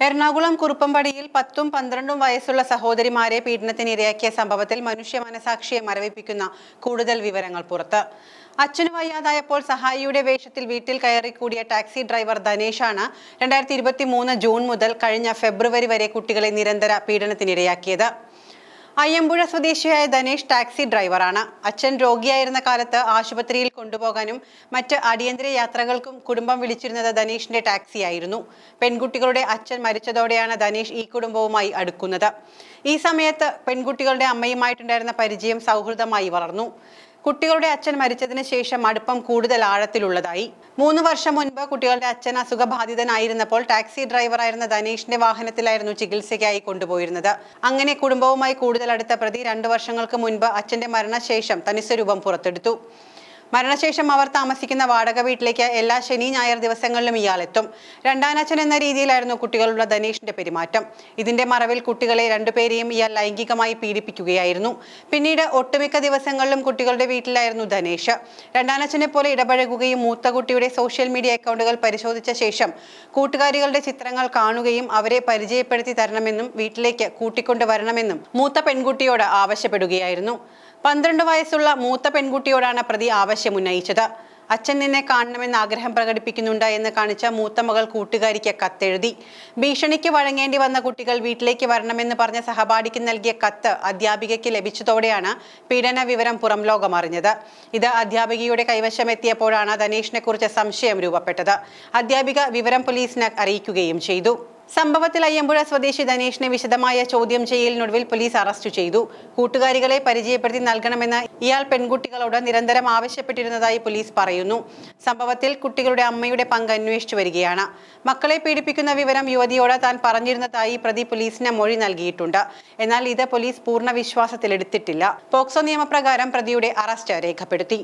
എറണാകുളം കുറുപ്പമ്പടിയിൽ പത്തും പന്ത്രണ്ടും വയസ്സുള്ള സഹോദരിമാരെ പീഡനത്തിന് ഇരയാക്കിയ സംഭവത്തിൽ മനുഷ്യ മനസാക്ഷിയെ മരവിപ്പിക്കുന്ന കൂടുതൽ വിവരങ്ങൾ പുറത്ത്. അച്ഛന് വയ്യാതായപ്പോൾ സഹായിയുടെ വേഷത്തിൽ വീട്ടിൽ കയറി കൂടിയ ടാക്സി ഡ്രൈവർ ധനേഷാണ് രണ്ടായിരത്തി ഇരുപത്തി മൂന്ന് ജൂൺ മുതൽ കഴിഞ്ഞ ഫെബ്രുവരി വരെ കുട്ടികളെ നിരന്തര പീഡനത്തിനിരയാക്കിയത് അയ്യമ്പുഴ സ്വദേശിയായ ധനേഷ് ടാക്സി ഡ്രൈവറാണ്. അച്ഛൻ രോഗിയായിരുന്ന കാലത്ത് ആശുപത്രിയിൽ കൊണ്ടുപോകാനും മറ്റ് അടിയന്തര യാത്രകൾക്കും കുടുംബം വിളിച്ചിരുന്നത് ധനേഷിന്റെ ടാക്സിയായിരുന്നു. പെൺകുട്ടികളുടെ അച്ഛൻ മരിച്ചതോടെയാണ് ധനേഷ് ഈ കുടുംബവുമായി അടുക്കുന്നത്. ഈ സമയത്ത് പെൺകുട്ടികളുടെ അമ്മയുമായിട്ടുണ്ടായിരുന്ന പരിചയം സൗഹൃദമായി വളർന്നു. കുട്ടികളുടെ അച്ഛൻ മരിച്ചതിന് ശേഷം അടുപ്പം കൂടുതൽ ആഴത്തിലുള്ളതായി. മൂന്ന് വർഷം മുൻപ് കുട്ടികളുടെ അച്ഛൻ അസുഖബാധിതനായിരുന്നപ്പോൾ ടാക്സി ഡ്രൈവറായിരുന്ന ധനേഷിന്റെ വാഹനത്തിലായിരുന്നു ചികിത്സയ്ക്കായി കൊണ്ടുപോയിരുന്നത്. അങ്ങനെ കുടുംബവുമായി കൂടുതൽ അടുത്ത പ്രതി രണ്ടു വർഷങ്ങൾക്ക് മുൻപ് അച്ഛന്റെ മരണശേഷം തനിസ്വരൂപം പുറത്തെടുത്തു. മരണശേഷം അവർ താമസിക്കുന്ന വാടക വീട്ടിലേക്ക് എല്ലാ ശനി ഞായർ ദിവസങ്ങളിലും ഇയാളെത്തും. രണ്ടാനച്ഛൻ എന്ന രീതിയിലായിരുന്നു കുട്ടികളുള്ള ധനേഷിന്റെ പെരുമാറ്റം. ഇതിന്റെ മറവിൽ കുട്ടികളെ രണ്ടുപേരെയും ഇയാൾ ലൈംഗികമായി പീഡിപ്പിക്കുകയായിരുന്നു. പിന്നീട് ഒട്ടുമിക്ക ദിവസങ്ങളിലും കുട്ടികളുടെ വീട്ടിലായിരുന്നു ധനേഷ്. രണ്ടാനച്ഛനെ പോലെ ഇടപഴകുകയും മൂത്ത കുട്ടിയുടെ സോഷ്യൽ മീഡിയ അക്കൗണ്ടുകൾ പരിശോധിച്ച ശേഷം കൂട്ടുകാരികളുടെ ചിത്രങ്ങൾ കാണുകയും അവരെ പരിചയപ്പെടുത്തി തരണമെന്നും വീട്ടിലേക്ക് കൂട്ടിക്കൊണ്ടുവരണമെന്നും മൂത്ത പെൺകുട്ടിയോട് ആവശ്യപ്പെടുകയായിരുന്നു. പന്ത്രണ്ട് വയസ്സുള്ള മൂത്ത പെൺകുട്ടിയോടാണ് പ്രതി ആവശ്യം ഉന്നയിച്ചത്. അച്ഛൻ നിന്നെ കാണണമെന്ന് ആഗ്രഹം പ്രകടിപ്പിക്കുന്നുണ്ട് എന്ന് കാണിച്ച മൂത്ത മകൾ കൂട്ടുകാരിക്ക് കത്തെഴുതി. ഭീഷണിക്ക് വഴങ്ങേണ്ടി വന്ന കുട്ടികൾ വീട്ടിലേക്ക് വരണമെന്ന് പറഞ്ഞ സഹപാഠിക്ക് നൽകിയ കത്ത് അധ്യാപികയ്ക്ക് ലഭിച്ചതോടെയാണ് പീഡന വിവരം പുറം ലോകം അറിഞ്ഞത്. ഇത് അധ്യാപികയുടെ കൈവശമെത്തിയപ്പോഴാണ് ധനേഷിനെ കുറിച്ച് സംശയം രൂപപ്പെട്ടത്. അധ്യാപിക വിവരം പോലീസിനെ അറിയിക്കുകയും ചെയ്തു. സംഭവത്തിൽ അയ്യമ്പുഴ സ്വദേശി ധനേഷിനെ വിശദമായ ചോദ്യം ചെയ്യലിനൊടുവിൽ പോലീസ് അറസ്റ്റ് ചെയ്തു. കൂട്ടുകാരികളെ പരിചയപ്പെടുത്തി നൽകണമെന്ന് ഇയാൾ പെൺകുട്ടികളോട് നിരന്തരം ആവശ്യപ്പെട്ടിരുന്നതായി പോലീസ് പറയുന്നു. സംഭവത്തിൽ കുട്ടികളുടെ അമ്മയുടെ പങ്ക് അന്വേഷിച്ചു വരികയാണ്. മക്കളെ പീഡിപ്പിക്കുന്ന വിവരം യുവതിയോട് താൻ പറഞ്ഞിരുന്നതായി പ്രതി പോലീസിന് മൊഴി നൽകിയിട്ടുണ്ട്. എന്നാൽ ഇത് പോലീസ് പൂർണ വിശ്വാസത്തിലെടുത്തിട്ടില്ല. പോക്സോ നിയമപ്രകാരം പ്രതിയുടെ അറസ്റ്റ് രേഖപ്പെടുത്തി.